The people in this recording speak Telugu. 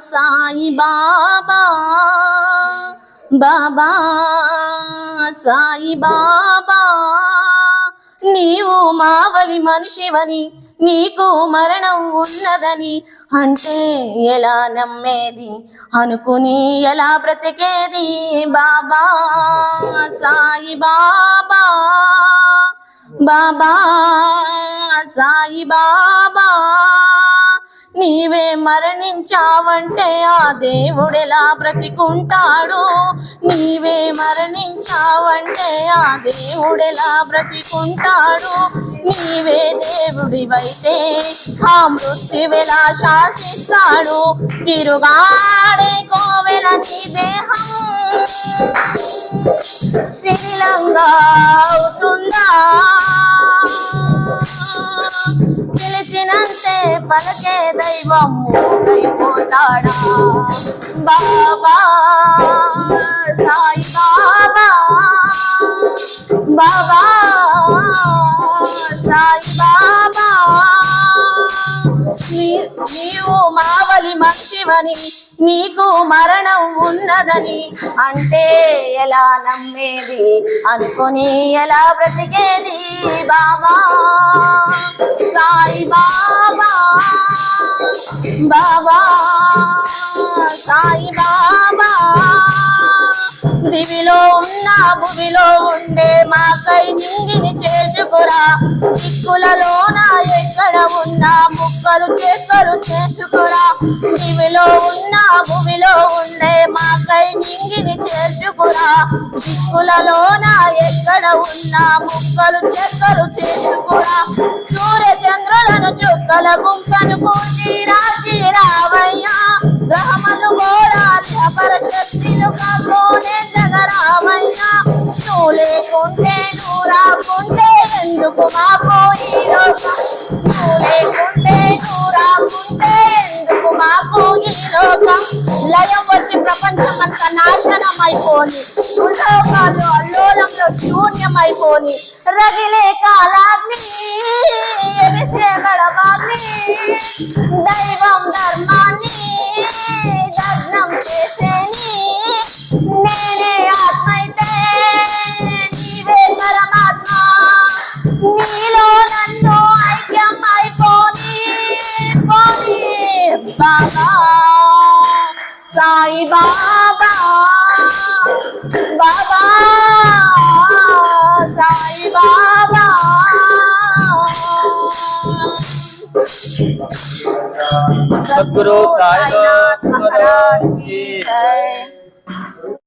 సాయి బాబా. బాబా సాయి బాబా. నీవు మావలి మనిషివని నీకు మరణం ఉన్నదని అంటే ఎలా నమ్మేది? అనుకుని ఎలా బ్రతికేది? బాబా సాయి బాబా. బాబా సాయి బాబా. నీవే మరణించావంటే ఆ దేవుడెలా బ్రతికుంటాడు? నీవే మరణించావంటే ఆ దేవుడెలా బ్రతికుంటాడు? నీవే దేవుడివైతే ఆ మృత్యువెలా శాసిస్తాడు? తిరుగాడే కోవెల నీ దేహం శిథిలంగా అవుతుందా? పిలిచినంతే పలకే దైవం అయిపోతాడా బాబా సాయి బాబా బాబా సాయి బాబా నీ- నీవు మావలి మంచివని నీకు మరణం ఉన్నదని అంటే ఎలా నమ్మేది? అనుకుని ఎలా బ్రతికేది బాబా? బాబా సాయి బాబా దివిలో ఉన్న భువిలో ఉండే మాకై నింగిని చేసుకురా దిక్కులలోన ఎక్కడ ఉన్నా ముక్కలు చెక్కలు చేసుకురా దివిలో ఉన్న భూమిలో ఉండే మాకై నింగిని చేర్చుకురా. దిక్కులలోన ఎక్కడ ఉన్నా ముక్కలు చెక్కలు చేసుకురా చుక్కల గుంపను కూర్చి రాసి రావయ్యా గ్రహములు గోళాలు అపరశక్తులు కాకోనే జగరావయ్యా నువ్వు లేకుంటే నువ్వు రాకుంటే ఎందుకు మాకు ఈ లోకం? నువ్వు లేకుంటే నువ్వు రాకుంటే ఎందుకు మాకు ఈ లోకం లయం వచ్చి ప్రపంచమంతా నాశనం అయిపోని లోకాలు అల్లోలంలో శూన్యమైపోని రగిలే కాలాగ్ని ఎరిసే గడవాగ్ని దైవం ధర్మాన్ని साई बाबा बाबा साईं बाबा। सतगुरु साईनाथ महाराज की जय।